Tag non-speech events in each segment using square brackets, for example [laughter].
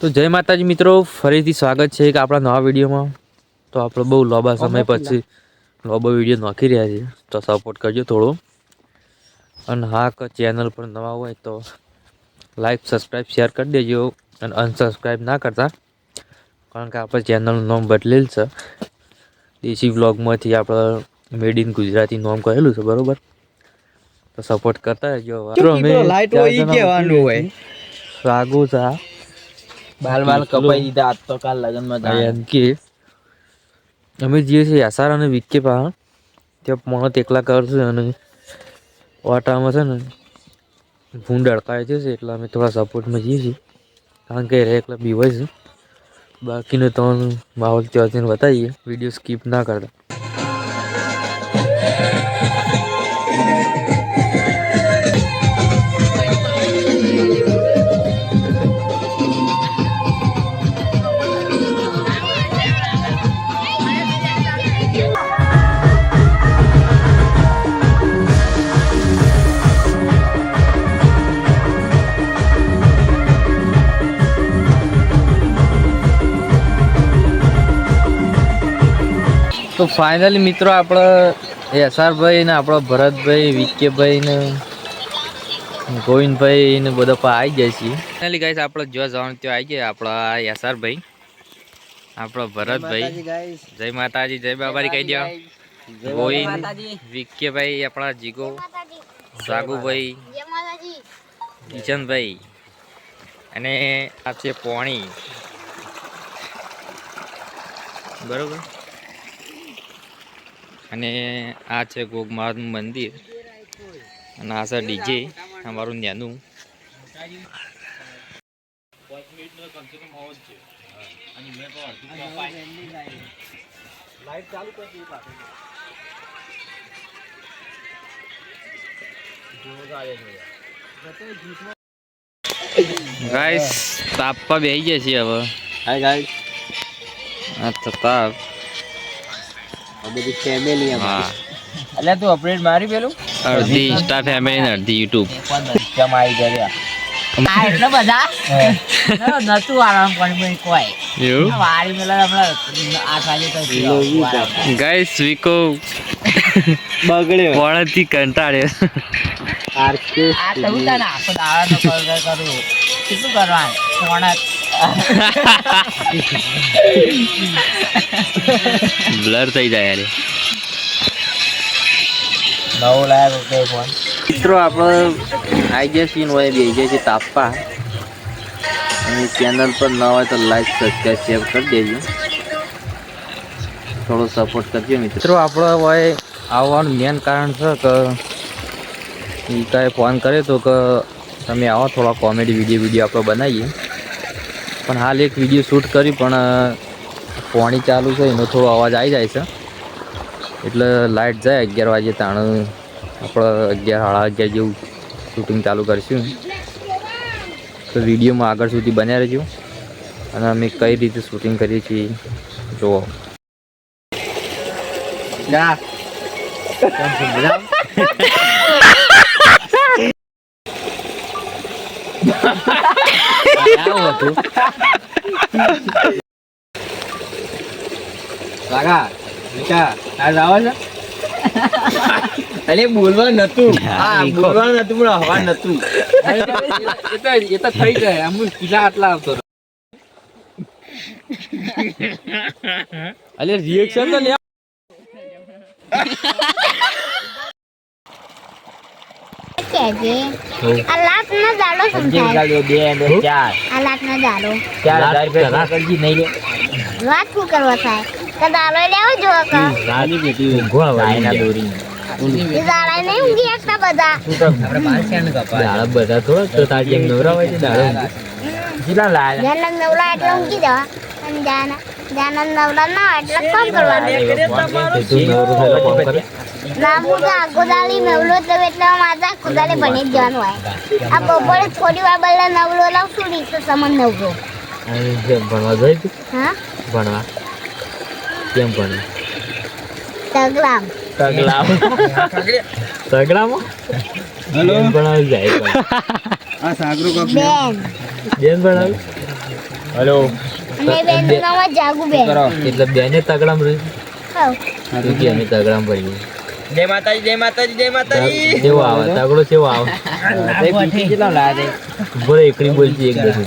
તો જય માતાજી મિત્રો ફરીથી સ્વાગત છે એક આપણા નવા વિડીયોમાં. તો આપણે બહુ લાંબા સમય પછી લાંબો વીડિયો નાખી રહ્યા છીએ તો સપોર્ટ કરજો થોડો. અને હા કે ચેનલ પર નવા હોય તો લાઈક સબસ્ક્રાઈબ શેર કરી દેજો. અને અનસબસ્ક્રાઈબ ના કરતા કારણ કે આપણે ચેનલનું નામ બદલેલ છે. દેશી વ્લોગમાંથી આપણે મેડ ઇન ગુજરાતી નામ કહેલું છે બરોબર? તો સપોર્ટ કરતા રહેજો. લાઈટ હોય કહેવાનું હોય. સા બાલ બાલ કપાઈ દીધા. આજ તો કાલ લગનમાં એમ કે અમે જઈએ છીએ યાસાર અને વિકે પા ત્યાં મોણત એકલા કરશે અને ઓટામાં છે ને ભૂંડ અડકાય છે એટલે અમે થોડા સપોર્ટમાં જઈએ છીએ. કારણ કે રે એકલા બીવાય છે. બાકીનો તો માહોલ ત્યાં બતાવીએ. વીડિયો સ્કીપ ના કરતા. તો ફાઇનલી મિત્રો આપણે એસઆરભાઈ ને આપણો ભરતભાઈ વિકેભાઈ ને ગોવિંદભાઈ ને બધા પણ આવી જાય છીએ. ફાઇનલી ગાઈસ આપણે જો જવાનું ત્યાં આવી ગયા આપણા એસઆરભાઈ આપણો ભરતભાઈ. જય માતાજી જય બાબારી કહી દો ગોવિંદ વિકેભાઈ આપણા જીગો સાગુભાઈ કિશનભાઈ અને આ છે પોણી. બરોબર? અને આ છે ગોગમાનું મંદિર. અને આ છે ડીજે અમારું ન્યાનું ગાઈસ તાપવા બેસી જાય છે હવે. હાય ગાઈસ આ તાપ બધી ફેમિલી હા. એટલે તું અપડેટ મારી પેલું? અડધી ઇન્સ્ટા ફેમિલી ને અડધી યુટ્યુબ કમાઈ ગયા આ એટલા બધા. નતું આરામ પણ કોઈ. એવું? વારી મેલા હમણાં આઠ વાગે ગાઈસ વિકો બગડ્યો પોણથી કંટાળે. આરકે આ તો હું આખો દાડાનો કર કર. કરું કેટલું કરવાનું ફોન બ્લર થઈ જાય યાર નવો લાયક ઓકે ફોન મિત્રો આપણે આઈ ગયા સીન હોય બે જાય છે તાપવા અને ચેનલ પર ન હોય તો લાઈક સબસ્ક્રાઈબ શેર કરી દેજો. થોડો સપોર્ટ કરજો મિત્રો. આપણે હોય આવવાનું મેન કારણ છે કે એ કાંઈ ફોન કરે તો કે તમે આવો થોડા કોમેડી વીડિયો વીડિયો આપણે બનાવીએ. પણ હાલ એક વીડિયો શૂટ કરી પણ પાણી ચાલુ છે એનો થોડો અવાજ આવી જાય છે. એટલે લાઇટ જાય અગિયાર વાગે તાણ આપણે અગિયાર સાડા અગિયાર જેવું શૂટિંગ ચાલુ કરીશું. તો વિડીયોમાં આગળ સુધી બન્યા રહેજો. અને અમે કઈ રીતે શૂટિંગ કરીએ છીએ જુઓ. જા [laughs] આવું હતું કાકા બેટા આજ આવે છે અરે બોલવા નતું હા. બોલવા નતું પણ હવા નતું એ તો એ તો થઈ જાય અમુક કિલ્લા આટલા આવતો અલે રિએક્શન તો લે આ લાત ના દાડો બે ચાર. આ લાત ના દાડો. ચાર હજાર રૂપિયા કરજી નહીં લે. વાત શું કરવા થાય? કે દાડો લેવો જો કે રાની બેટી ઊંઘો આવે દોરી દાડા નહીં ઊંઘી શકતા બધા. દાડા બધા થોડા તો તારી એમ નવરાવાય છે દાડા કેટલા લાયા? જ્યાં નવલા એટલે ઊંઘી જવા અને જાના જાના નવલા ના એટલે કામ કરવાનું. ના હું તો આખો નવલો જ લઉં એટલે માતા આખો દાડે ભણી જ જવાનું હોય. આ બપોરે થોડી વાર બદલે નવલો લાવું છું ને તો સમન નવલો. ભણવા જાય તું? હા? ભણવા. કેમ ભણે તગલામ. તગલા તગડામાં બેન ભણાવી જાય. પણ. બેન. બેન ભણાવી. હેલો? અને બેનનું નામ જ જાગુબેન કરો? એટલે બેને તગડામ રહ્યું? હઉ. તું કે અમે તગડામ પડીએ જય માતાજી જય માતાજી જય માતાજી. કેવો આવે તગડો કેવો આવે. કેટલા લાગે બોલે એકડી બોલતી એક દસ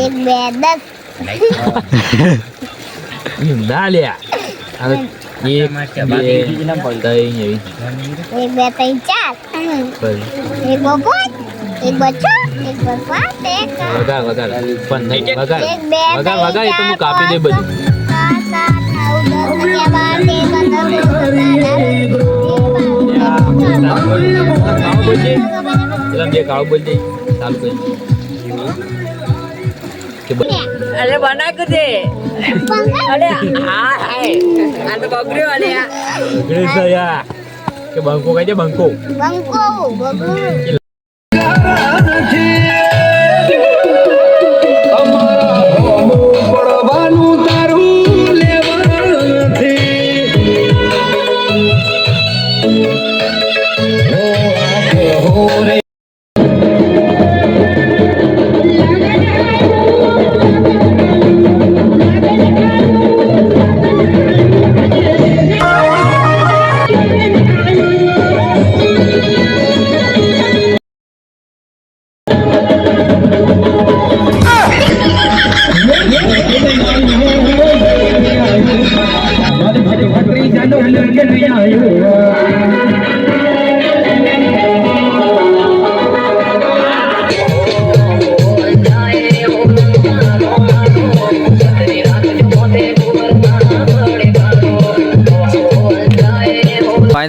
એક બે દસ. ના લ્યા. હવે એક બે ત્રણ એવી. એક બે ત્રણ ચાર. એક બપોર. એક બચ્ચો એક પણ નહીં એક બે એ તો હું કાપી દે બધું. અરે બનાય દે. અરે હા. આ તો બગડ્યો અરે આ. કે બંકો કહી દે બંકો.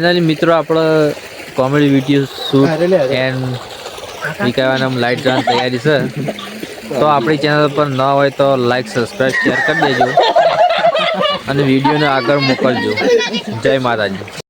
ફાઇનલી મિત્રો આપણે કોમેડી વીડિયો શૂટ એન્ડ વિકાવાના લાઇટ જવાની તૈયારી છે. તો આપણી ચેનલ પર ન હોય તો લાઈક સબસ્ક્રાઈબ શેર કરી દેજો. અને વિડીયોને આગળ મોકલજો. જય માતાજી.